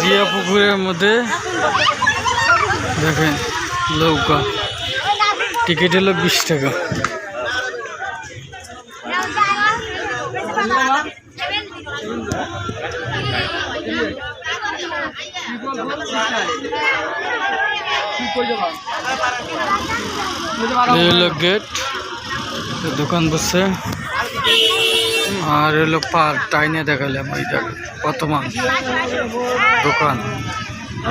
জিয়া পুকুরের মধ্যে দেখেন নৌকা। টিকিট হলো বিশ টাকা। গেট দোকান বসছে আর হলো পার টাইনে দেখালাম এই দেখ কত দোকান।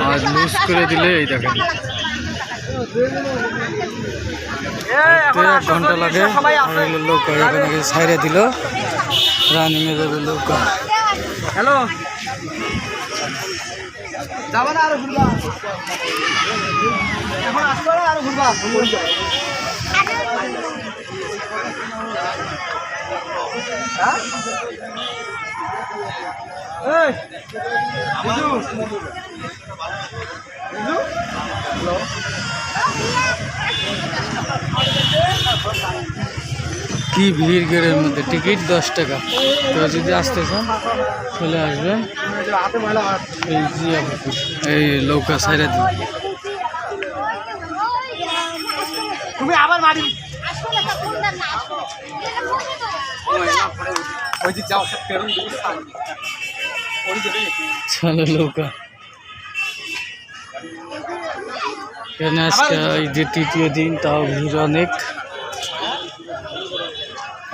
আর লুজ করে দিলে এই দেখেন এক ঘণ্টা লাগে, আর হলো নৌকা এখানে সাইডে দিল। রানিং এ যাবে নৌকা হ্যালো। যাবা না আরও ঘুরবা। এখন আসবে আরও ঘুরবা। কি ভিড় গেটের মধ্যে? টিকিট দশ টাকা। তো যদি আসতে চান চলে আসবেন। এই জিয়া এই নৌকা সাইডে দিল। তুমি আবার মারি। চলো নৌকা। এখানে আজকে এই যে তৃতীয় দিন তাও ভিড় অনেক।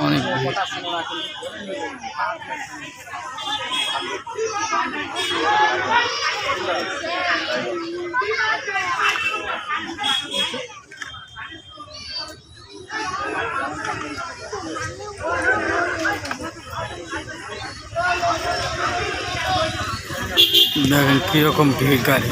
অনেক ভিড়। দেখেন কীরকম ভিড় গাড়ি।